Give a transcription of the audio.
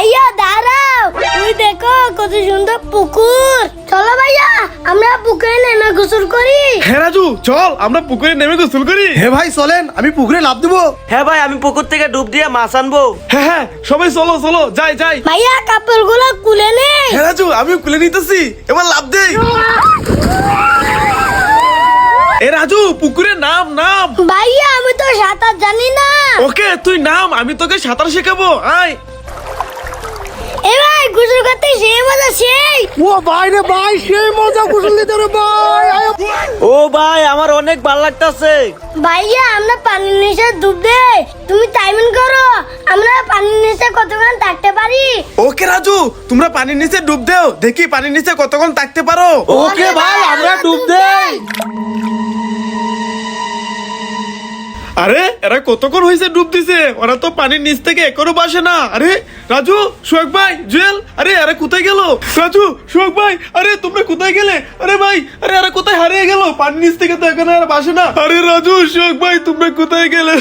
ভাইয়া দাঁড়াও। তুই দেখো কত সুন্দর পুকুর। চলো ভাইয়া আমরা পুকুরে নেমে গোসল করি। হ্যাঁ রাজু চল আমরা পুকুরে নেমে গোসল করি। হে ভাই চলেন আমি পুকুরে লাভ দেবো। হ্যাঁ ভাই আমি পুকুর থেকে ডুব দিয়ে মাছ আনব। হ্যাঁ হ্যাঁ সবাই চলো চলো যাই যাই। ভাইয়া কাপড়গুলো খুলে নে। হ্যাঁ রাজু আমি খুলে নিতেছি। এবার লাভ দেই। এ রাজু পুকুরে নাম নাম। ভাইয়া আমি তো সাঁতার জানি না। ওকে তুই নাম আমি তোকে সাঁতার শেখাবো। আয়। গোসল করতে সেই মজা সেই। ও ভাই রে ভাই সেই মজা কুশল দিতে রে ভাই। ও ভাই আমার অনেক ভালো লাগতাছে। ভাইয়া আমরা পানির নিচে ডুব দে। তুমি টাইমিং করো। আমরা পানির নিচে কতক্ষণ থাকতে পারি? ওকে রাজু তোমরা পানির নিচে ডুব দেও। দেখি পানির নিচে কতক্ষণ থাকতে পারো। ওকে ভাই আমরা ডুব দেই। আরে, এরা কতক্ষণ হয়েছে ডুব দিছে? ওরা তো পানির নিচ থেকে এখনও বাসে না। আরে, রাজু, সোহাগ ভাই, জুয়েল, আরে, এরা কোথায় গেল? রাজু, সোহাগ ভাই, আরে, তোমরা কোথায় গেলে? আরে ভাই, আরে, এরা কোথায় হারিয়ে গেল? পানির নিচ থেকে তো এখানে আর বাসে না। আরে, রাজু, সোহাগ ভাই, তোমরা কোথায় গেলে?